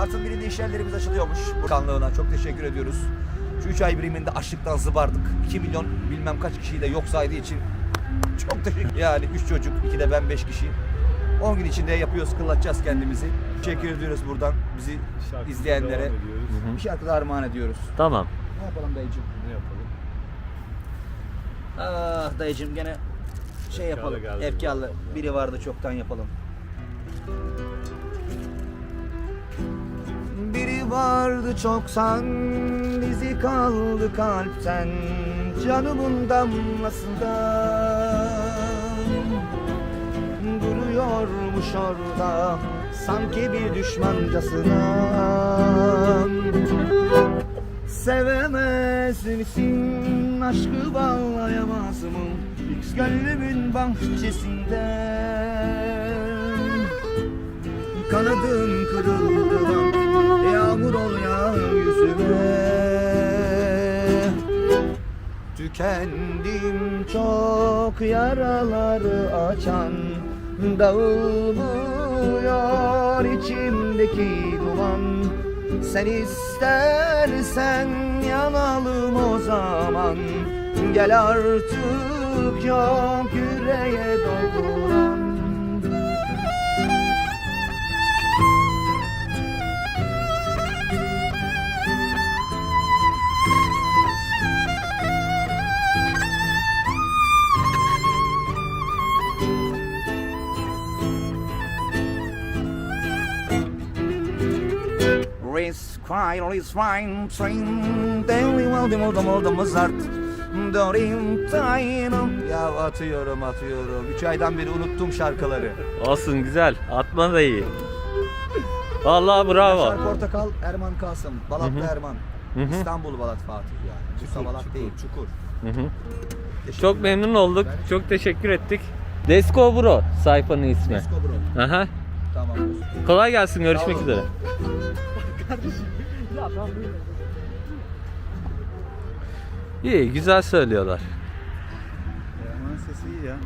Mart'ın birinde iş yerlerimiz açılıyormuş. Bakanlığına çok teşekkür ediyoruz. Şu 3 ay biriminde açlıktan zıbardık. 2 milyon bilmem kaç kişiyi de yok saydığı için çok teşekkür Yani 3 çocuk, 2 de ben 5 kişi. 10 gün içinde yapıyoruz, kıllatacağız kendimizi. Teşekkür ediyoruz buradan bizi Şarkımıza izleyenlere. devam ediyoruz. Bir şarkı da armağan ediyoruz. Tamam. Ne yapalım dayıcım? Ne yapalım? Ah dayıcım gene şey Efkarlı yapalım. geldi. Efkarlı. Biri vardı çoktan yapalım. Biri vardı çoksan bizi kaldı kalpten. Canımın damlasında duruyormuş orada sanki bir düşmancasına. Sevemez misin aşkı bağlayamaz mı? Gönlümün bahçesinde. Kanadın kırıldı Yağmur ol ya yüzüme. Tükendim çok yaraları açan Dağılmıyor içimdeki duman. Sen istersen yanalım o zaman. Gel artık yok yüreğe dokunan Race fine, train, daily well, dem oldum oldum Mozart. Dorim tayin. Ya atıyorum atıyorum. Üç aydan beri unuttum şarkıları. Olsun güzel. Atma da iyi. Vallahi bravo. Yaşar Portakal, Erman Kasım, Balatlı Hı hı. Erman. Hı hı. İstanbul Balat Fatih yani. Bursa Balat değil, Çukur. Hı hı. Teşekkürler. Çok memnun olduk. Çok teşekkür ettik. Desko Bro sayfanın ismi. Disco Bro. Aha. Tamam. Kolay gelsin. Görüşmek Sağ olun. İyi, güzel söylüyorlar. Erman'ın sesi iyi ya.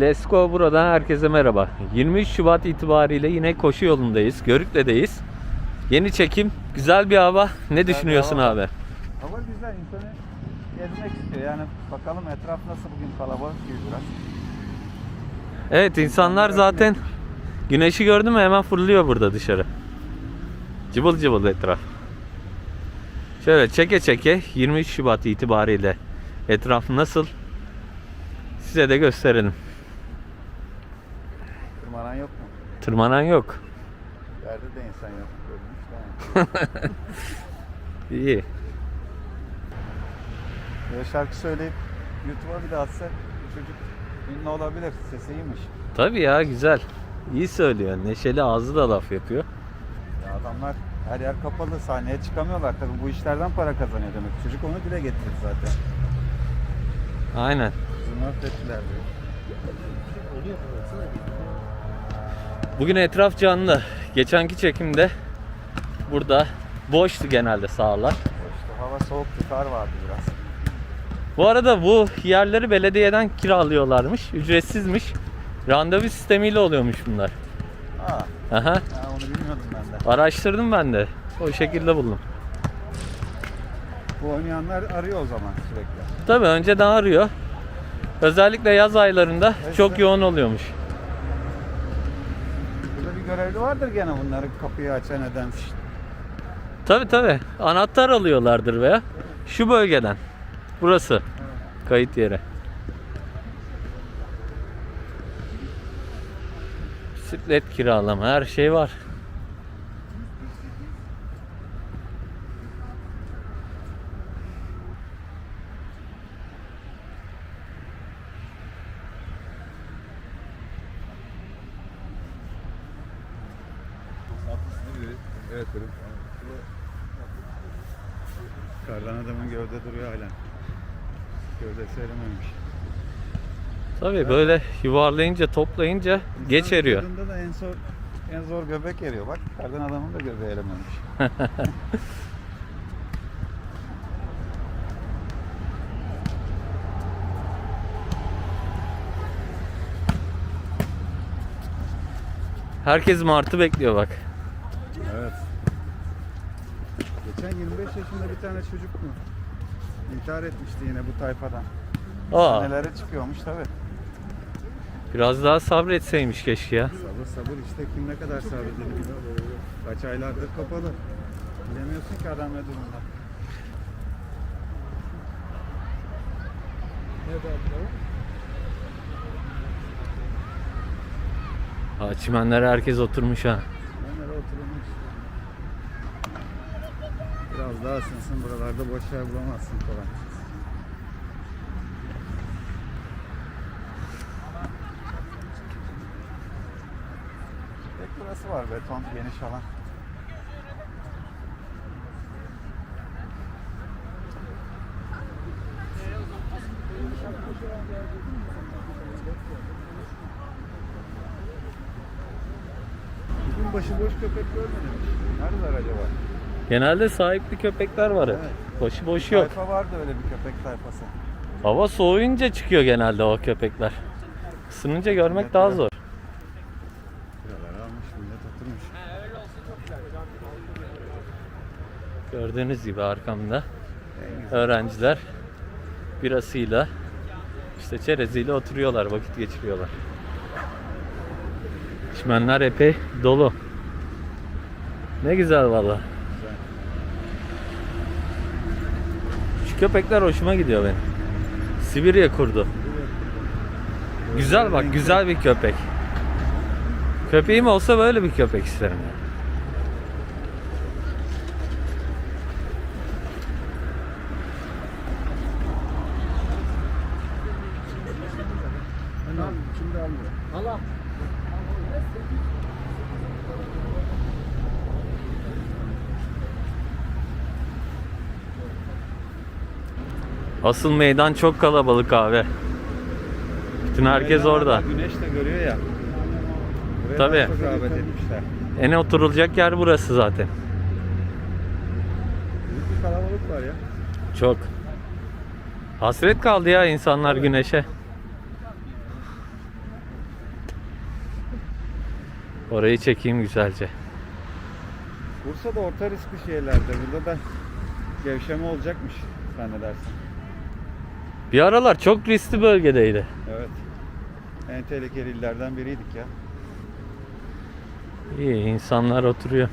Lesko buradan herkese merhaba. 23 Şubat itibariyle yine koşu yolundayız. Görükle'deyiz. Yeni çekim, güzel bir hava. Ne düşünüyorsun hava. abi? Hava güzel insanı gezmek istiyor. Yani bakalım etraf nasıl bugün kalabalık gibi biraz. Evet, insanlar zaten güneşi gördü mü hemen fırlıyor burada dışarı. Cıvıl cıvıl etraf. Şöyle çeke çeke 23 Şubat itibariyle etraf nasıl size de gösterelim. Tırmanan yok mu? Tırmanan yok. Yerde de insan yok. Tamam. İyi. Böyle şarkı söyleyip YouTube'a bir de atsa çocuk ünlü olabilir. Sesi iyiymiş. Tabii ya güzel. İyi söylüyor. Neşeli ağzı da laf yapıyor. Adamlar her yer kapalı sahneye çıkamıyorlar. Tabii bu işlerden para kazanıyor demek. Çocuk onu dile getirdi zaten. Aynen. Diyor. Bugün etraf canlı. Geçenki çekimde burada boştu genelde sahalar. İşte hava soğuktu, kar vardı biraz. Bu arada bu yerleri belediyeden kiralıyorlarmış. Ücretsizmiş. Randevu sistemiyle oluyormuş bunlar. Aa, Aha. Onu bilmiyordum ben de. Araştırdım ben de. O şekilde buldum. Bu oynayanlar arıyor o zaman sürekli. Tabii önceden arıyor. Özellikle yaz aylarında çok işte- yoğun oluyormuş. Burada bir görevli vardır gene bunları kapıyı açan eden. Tabii tabii. Anahtar alıyorlardır veya şu bölgeden. Burası. Kayıt yeri. Bisiklet kiralama her şey var. Evet benim. Kardan adamın gövde duruyor hala. Gövdesi erimemiş. Tabii böyle yuvarlayınca toplayınca geç eriyor. da en zor en zor göbek eriyor. Bak kardan adamın da göbeği erimemiş. Herkes martı bekliyor bak. evet. Geçen 25 yaşında bir tane çocuk mu? İntihar etmişti yine bu tayfadan. Aa, Nelere çıkıyormuş tabi. biraz daha sabretseymiş keşke ya. Sabır sabır işte kim ne kadar sabredebilir. Kaç aylardır kapalı. Bilemiyorsun ki adam ne durumda. Ha, çimenlere herkes oturmuş ha. Daha ısınsın buralarda boş yer bulamazsın kolay. Tek burası var beton geniş alan. Bugün başıboş köpek görmedim. Neredeler acaba? Genelde sahipli köpekler var hep. Evet. Boşu boş yok. Tayfa vardı öyle bir köpek tayfası. Hava soğuyunca çıkıyor genelde o köpekler. Isınınca görmek Evet, daha zor. Buraları almış millet oturmuş. Gördüğünüz gibi arkamda öğrenciler birasıyla işte çereziyle oturuyorlar, vakit geçiriyorlar. Çimenler epey dolu. Ne güzel valla. Şu köpekler hoşuma gidiyor benim. Sibirya kurdu. Güzel bak, güzel bir köpek. Köpeğim olsa böyle bir köpek isterim. ya. Tamam, şimdi almıyor. Asıl meydan çok kalabalık abi. Bütün herkes Meydan orada. Güneş de görüyor ya. Buraya Tabii. Çok rağbet etmişler. En oturulacak yer burası zaten. Büyük bir kalabalık var ya. Çok. Hasret kaldı ya insanlar güneşe. Orayı çekeyim güzelce. Bursa'da orta riskli şehirlerde. Burada da gevşeme olacakmış zannedersin. Bir aralar çok riskli bölgedeydi. Evet. En tehlikeli illerden biriydik ya. İyi insanlar oturuyor.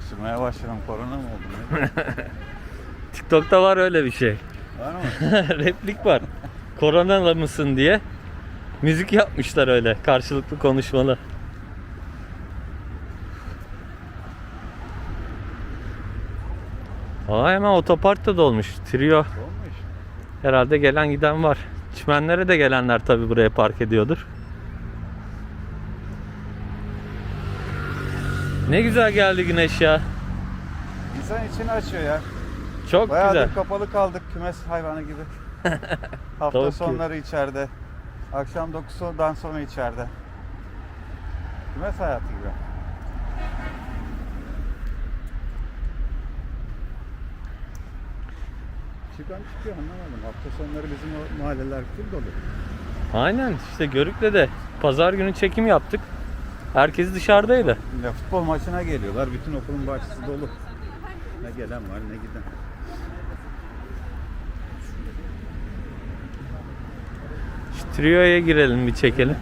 Sürmeye başladım. Korona mı oldu? Ne? TikTok'ta var öyle bir şey. var mı? Replik var. Koronalı mısın diye. Müzik yapmışlar öyle karşılıklı konuşmalı. Aa hemen otopark da dolmuş. Trio herhalde gelen giden var. Çimenlere de gelenler tabi buraya park ediyordur. Ne güzel geldi güneş ya. İnsan içini açıyor ya. Çok Bayağıdır güzel. kapalı kaldık kümes hayvanı gibi. Hafta Tavuk sonları içeride. Akşam 9'dan sonra içeride. Kümes hayatı gibi. Çıkan çıkıyor anlamadım. Hafta sonları bizim o mahalleler full dolu. Aynen işte Görük'te de pazar günü çekim yaptık. Herkes dışarıdaydı. Ya futbol maçına geliyorlar. Bütün okulun bahçesi dolu. Ne gelen var ne giden. Trio'ya girelim bir çekelim.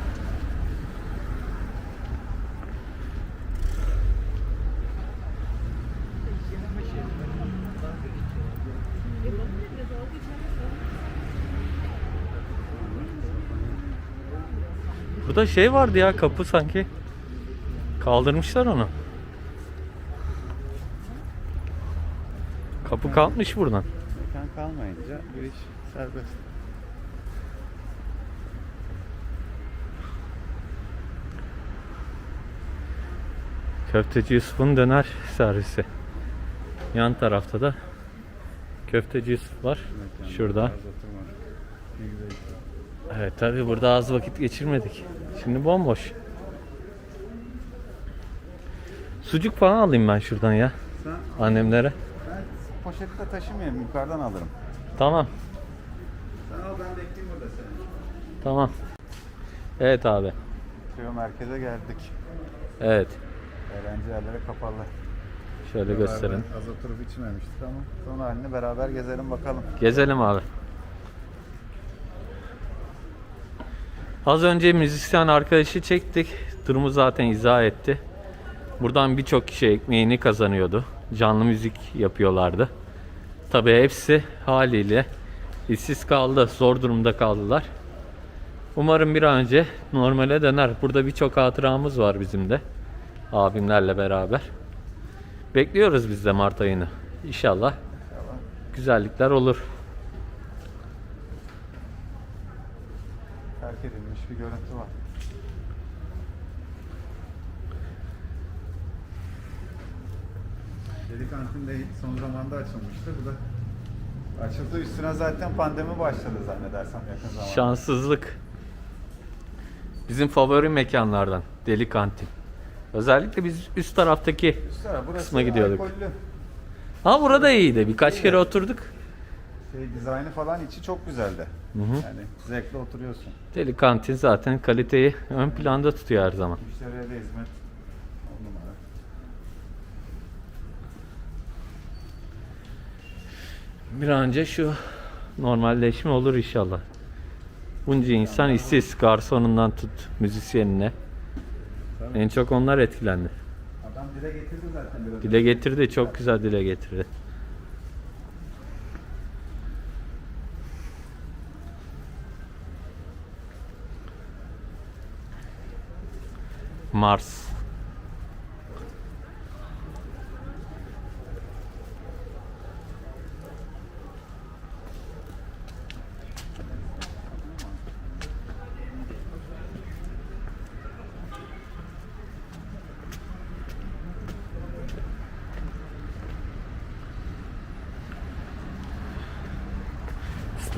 Burada şey vardı ya kapı sanki. Kaldırmışlar onu. Kapı kalkmış buradan. Mekan kalmayınca bu iş serbest. Köfteci Yusuf'un döner servisi. Yan tarafta da köfteci Yusuf var. Şurada. Evet tabi burada az vakit geçirmedik. Şimdi bomboş. Sucuk falan alayım ben şuradan ya. Sen, Annemlere. ben poşette taşımayayım yukarıdan alırım. Tamam. Sen al ben bekleyeyim burada seni. Tamam. Evet abi. Tüyo merkeze geldik. Evet. Eğlence yerleri kapalı. Şöyle gösterin. Az oturup içmemiştik ama son halini beraber gezelim bakalım. Gezelim abi. Az önce müzisyen arkadaşı çektik. Durumu zaten izah etti. Buradan birçok kişi ekmeğini kazanıyordu. Canlı müzik yapıyorlardı. Tabii hepsi haliyle işsiz kaldı. Zor durumda kaldılar. Umarım bir an önce normale döner. Burada birçok hatıramız var bizim de. Abimlerle beraber. Bekliyoruz biz de Mart ayını. İnşallah güzellikler olur. Terk edilmiş bir görüntü var. Deli kantin de son zamanda açılmıştı. Bu da açıldı. Üstüne zaten pandemi başladı zannedersem yakın zamanda. Şanssızlık. Bizim favori mekanlardan Deli Kantin. Özellikle biz üst taraftaki Üst taraf, burası kısma gidiyorduk. alkollü. Ha burada iyiydi. Birkaç kere oturduk. Şey, dizaynı falan içi çok güzeldi. Hı hı. Yani zevkle oturuyorsun. Deli Kantin zaten kaliteyi ön planda tutuyor her zaman. Müşteriye de hizmet on numara. Bir an önce şu normalleşme olur inşallah. Bunca insan işsiz, garsonundan tut müzisyenine. Tabii. En çok onlar etkilendi. Adam dile getirdi zaten biraz. Dile getirdi, çok güzel dile getirdi. Mars.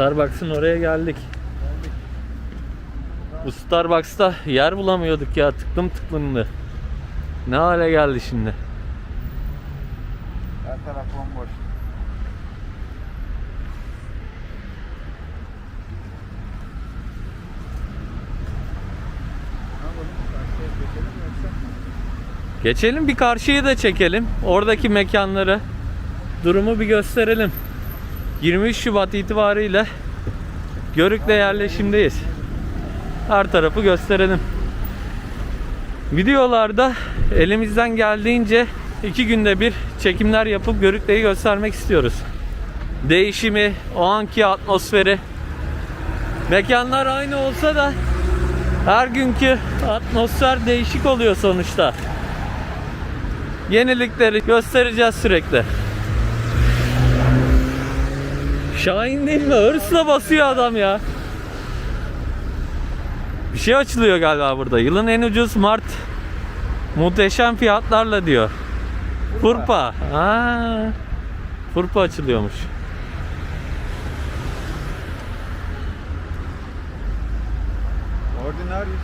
Starbucks'ın oraya geldik. Bu Starbucks'ta yer bulamıyorduk ya tıklım tıklımdı. Ne hale geldi şimdi? Her taraf bomboş. Geçelim bir karşıyı da çekelim. Oradaki mekanları, durumu bir gösterelim. 23 Şubat itibariyle Görük'te yerleşimdeyiz. Her tarafı gösterelim. Videolarda elimizden geldiğince iki günde bir çekimler yapıp Görük'teyi göstermek istiyoruz. Değişimi, o anki atmosferi. Mekanlar aynı olsa da her günkü atmosfer değişik oluyor sonuçta. Yenilikleri göstereceğiz sürekli. Şahin değil mi? Hırsla basıyor adam ya. Bir şey açılıyor galiba burada. Yılın en ucuz Mart muhteşem fiyatlarla diyor. Furpa. Ha. Furpa açılıyormuş. Ordinarius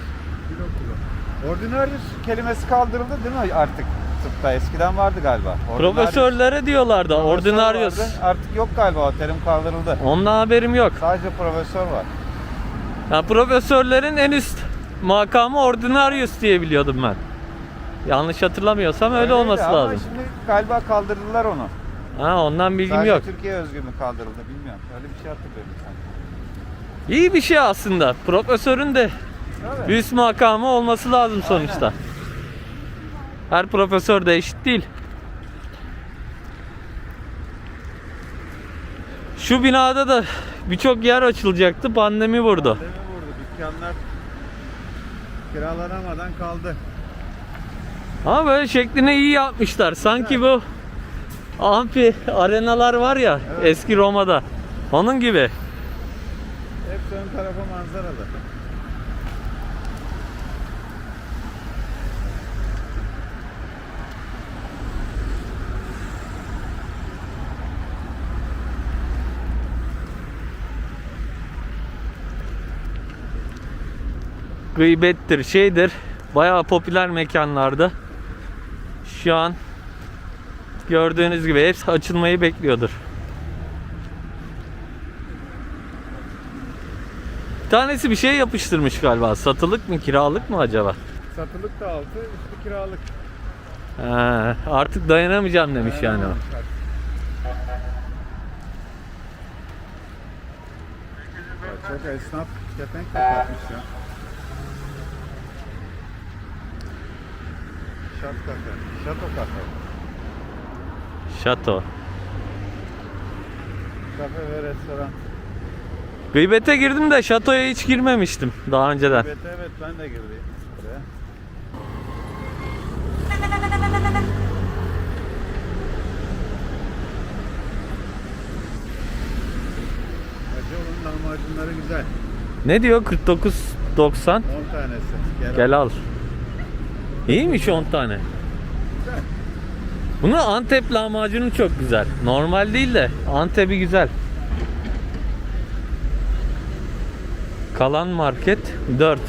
kilo kilo. Ordinarius kelimesi kaldırıldı değil mi artık tıpta? Eskiden vardı galiba. Ordinarius- Profesörlere diyorlardı. profesör Ordinarius. vardı. Artık yok galiba o terim kaldırıldı. Onunla haberim yok. Sadece profesör var. Ya profesörlerin en üst makamı Ordinarius diye biliyordum ben. Yanlış hatırlamıyorsam öyle Öyleydi olması ama lazım. şimdi galiba kaldırdılar onu. Ha ondan bilgim Sadece yok. Türkiye özgü mü kaldırıldı bilmiyorum. Öyle bir şey hatırlıyorum sanki. İyi bir şey aslında. Profesörün de Tabii. üst makamı olması lazım sonuçta. Her profesör de eşit değil. Şu binada da birçok yer açılacaktı. Pandemi vurdu. Pandemi vurdu. Dükkanlar kiralanamadan kaldı. Ama böyle şeklini iyi yapmışlar. Sanki bu amfi arenalar var ya Evet. eski Roma'da. Onun gibi. Hepsi ön tarafa manzaralı. Gıybettir, şeydir. Bayağı popüler mekanlarda. Şu an gördüğünüz gibi hepsi açılmayı bekliyordur. Bir tanesi bir şey yapıştırmış galiba. Satılık mı, kiralık mı acaba? Satılık da altı, üstü kiralık. Ha, artık dayanamayacağım demiş yani o. Çok esnaf kepenk kapatmış ya. Şat kafe, şato kafe. Şato. Kafe ve restoran. Gıybete girdim de şatoya hiç girmemiştim daha önceden. Evet evet ben de girdim buraya. Acıoğlu'nun lahmacunları güzel. Ne diyor 49.90? 10 tanesi. Gel, Gel al. İyiymiş 10 tane. Bunun Antep lahmacunu çok güzel. Normal değil de Antep'i güzel. Kalan market 4.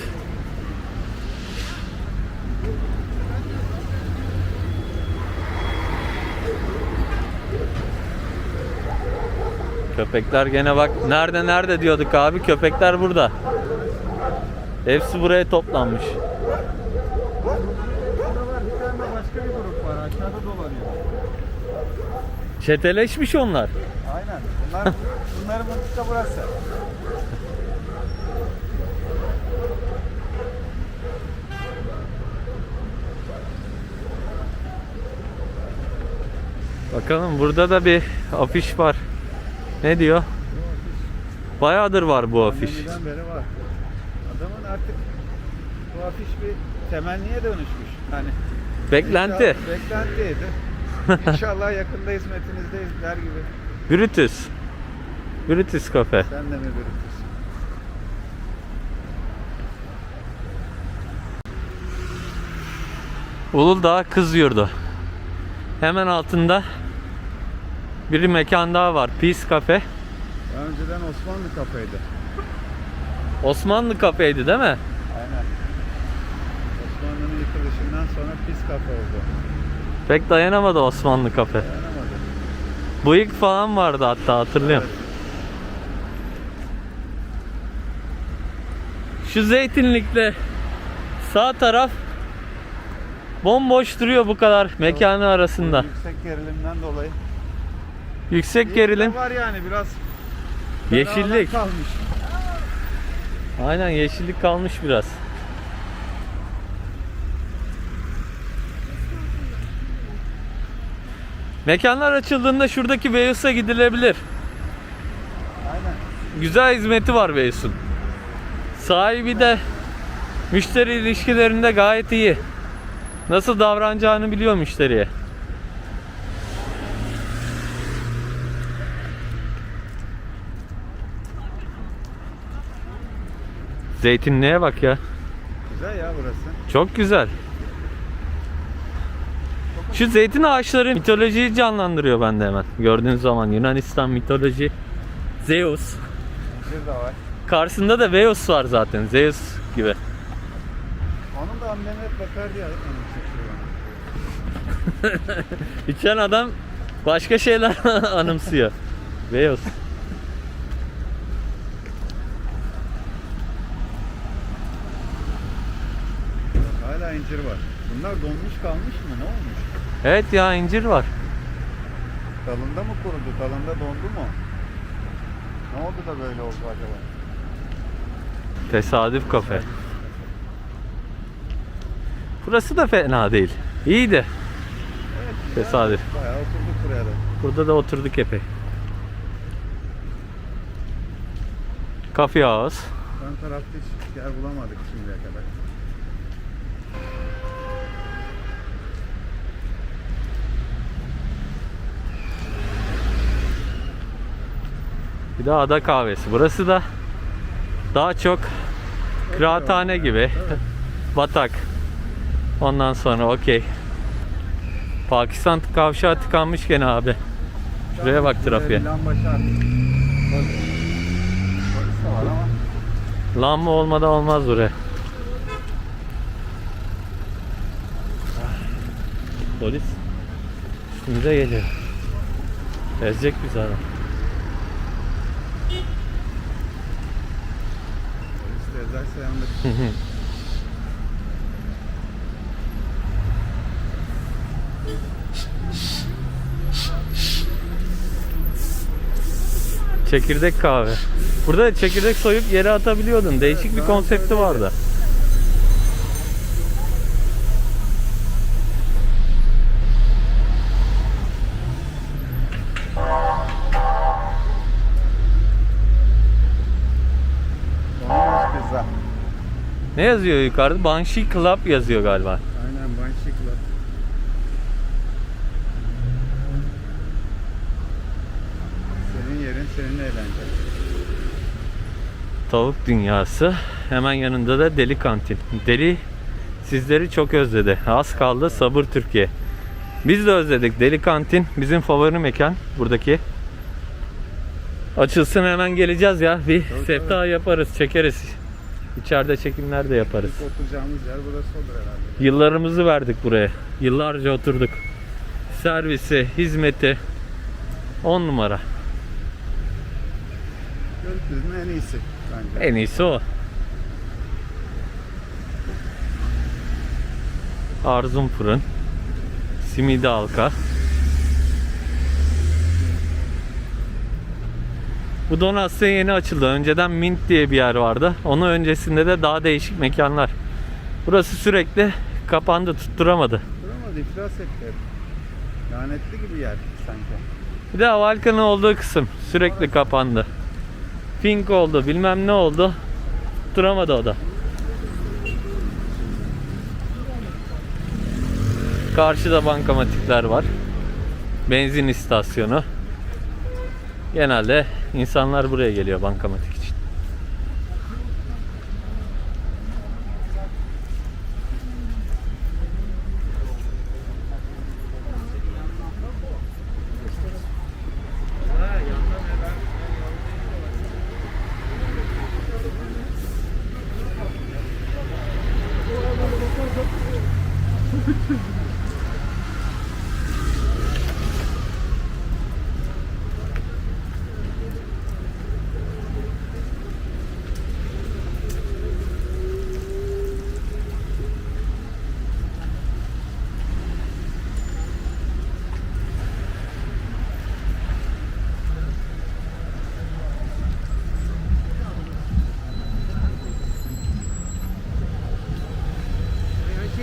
Köpekler gene bak nerede nerede diyorduk abi köpekler burada. Hepsi buraya toplanmış. Aşağıda dolanıyor. Çeteleşmiş onlar. Aynen. Bunlar, bunların mıntıka burası. Bakalım burada da bir afiş var. Ne diyor? Bayağıdır var bu afiş. Pandemiden beri var. Adamın artık bu afiş bir temenniye dönüşmüş. Hani Beklenti. inşallah- Beklentiydi. İnşallah yakında hizmetinizdeyiz der gibi. Brutus. Brutus kafe. Sen de mi birisin? Uludağ Kız Yurdu. Hemen altında bir mekan daha var. Peace Cafe. Daha önceden Osmanlı kafeydi. Osmanlı kafeydi değil mi? Yıkılışından sonra pis kafe oldu. Pek dayanamadı Osmanlı kafe. Dayanamadı. Bıyık falan vardı hatta hatırlıyorum. Evet. Şu zeytinlikle sağ taraf bomboş duruyor bu kadar mekanı arasında. Yüksek gerilimden dolayı. Yüksek İyi gerilim. var yani biraz Yeşillik. kalmış. Aynen yeşillik kalmış biraz. Mekanlar açıldığında şuradaki Veyus'a gidilebilir. Aynen. Güzel hizmeti var Veyus'un. Sahibi de müşteri ilişkilerinde gayet iyi. Nasıl davranacağını biliyor müşteriye. Zeytinliğe bak ya. Güzel ya burası. Çok güzel. Şu zeytin ağaçları mitolojiyi canlandırıyor bende hemen. Gördüğünüz zaman Yunanistan mitoloji. Zeus. Karşısında da Veus var zaten. Zeus gibi. Onun da annemi hep bakar diye anımsatıyor bana. İçen adam başka şeyler anımsıyor. Veus. Hala incir var. Bunlar donmuş kalmış mı? Ne olmuş? Evet ya incir var. Dalında mı kurudu? Dalında dondu mu? Ne oldu da böyle oldu acaba? Tesadüf kafe. Burası da fena değil. İyi de. Evet. Tesadüf. Bayağı oturduk buraya da. Burada da oturduk epey. Coffee House. Ön tarafta hiç yer bulamadık şimdiye kadar. Bir de ada kahvesi. Burası da daha çok kıraathane gibi. Batak. Ondan sonra okey. Pakistan kavşağı tıkanmış gene abi. Şuraya bak trafiğe. Lamba olmadan olmaz buraya. Polis üstümüze geliyor. Ezecek bizi adam. Çekirdek kahve. Burada çekirdek soyup yere atabiliyordun. Değişik bir ben konsepti vardı. Donmuş pizza. Ne yazıyor yukarıda? Banshee Club yazıyor galiba. Aynen Banshee Club. Senin yerin senin eğlencen. Tavuk dünyası. Hemen yanında da Deli Kantin. Deli sizleri çok özledi. Az kaldı sabır Türkiye. Biz de özledik. Deli Kantin bizim favori mekan buradaki. Açılsın hemen geleceğiz ya. Bir Tabii, sefta yaparız, çekeriz. İçeride çekimler de yaparız. İlk oturacağımız yer burası olur herhalde. Yıllarımızı verdik buraya. Yıllarca oturduk. Servisi, hizmeti 10 numara. Görüntünün en iyisi bence. En iyisi o. Arzum Fırın. Simidi Halka. Bu Donasya yeni açıldı. Önceden Mint diye bir yer vardı. Onun öncesinde de daha değişik mekanlar. Burası sürekli kapandı, tutturamadı. Duramadı iflas etti. Lanetli gibi yer sanki. Bir de Avalka'nın olduğu kısım sürekli kapandı. Pink oldu, bilmem ne oldu. Duramadı o da. Karşıda bankamatikler var. Benzin istasyonu. Genelde insanlar buraya geliyor bankamatik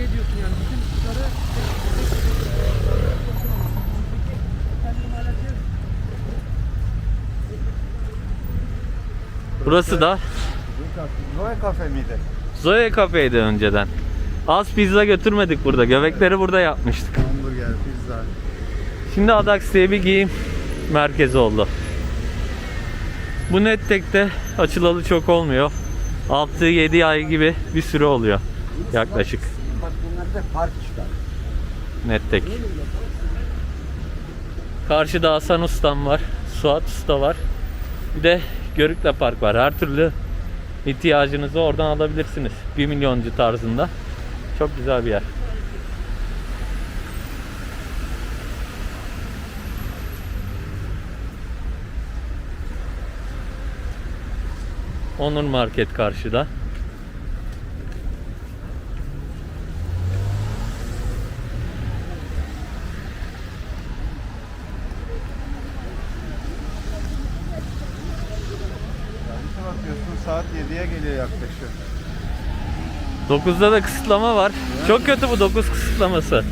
için. Burası da Zoe kafe miydi? Zoe Cafe'ydi önceden. Az pizza götürmedik burada. Göbekleri burada yapmıştık. Hamburger, pizza. Şimdi Adax diye bir giyim merkezi oldu. Bu Nettek'te açılalı çok olmuyor. 6-7 ay gibi bir süre oluyor yaklaşık. Da park çıkar. Nettek. Karşıda Hasan Ustam var. Suat Usta var. Bir de Görükle Park var. Her türlü ihtiyacınızı oradan alabilirsiniz. 1 milyoncu tarzında. Çok güzel bir yer. Onur Market karşıda. 9'da da kısıtlama var. Çok kötü bu 9 kısıtlaması.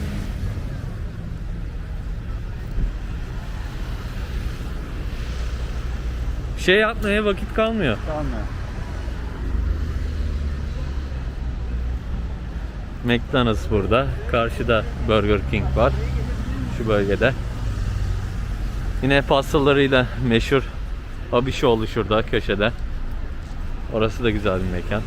Bir şey yapmaya vakit kalmıyor. Mı? McDonald's burada. Karşıda Burger King var. Şu bölgede. Yine pastalarıyla meşhur Abişoğlu şurada köşede. Orası da güzel bir mekan.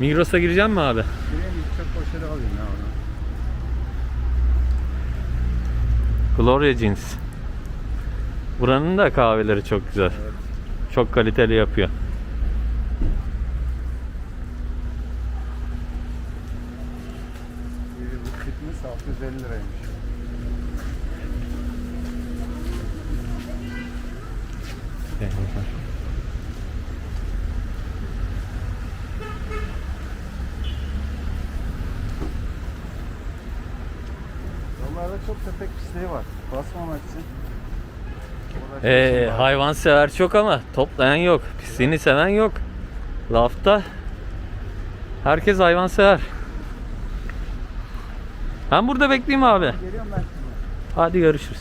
Migros'a gireceğim mi abi? Gireyim çöp poşeti alayım ya ona. Gloria Jeans. Buranın da kahveleri çok güzel. Evet. Çok kaliteli yapıyor. Eyvallah. Yollarda çok köpek pisliği var. Basmamak için. uğraşıyorsun Ee, hayvan sever çok ama toplayan yok. Pisliğini seven yok. Lafta herkes hayvan sever. Ben burada bekleyeyim abi. Geliyorum ben şimdi. Hadi görüşürüz.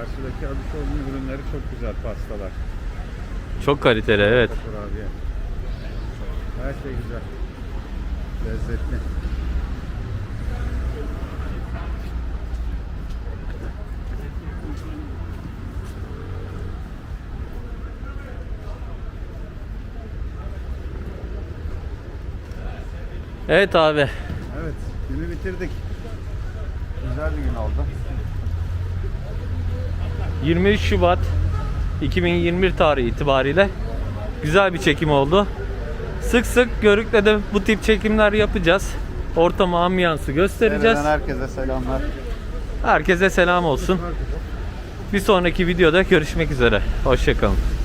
Karşıdaki Adısoğlu'nun ürünleri çok güzel pastalar. Çok kaliteli evet. Kurabiye. Her şey güzel. Lezzetli. Evet abi. Evet, günü bitirdik. Güzel bir gün oldu. 23 Şubat 2021 tarihi itibariyle güzel bir çekim oldu. Sık sık Görük'le de bu tip çekimler yapacağız. Ortamı, ambiyansı göstereceğiz. Nereden herkese selamlar. Herkese selam olsun. Bir sonraki videoda görüşmek üzere. Hoşçakalın.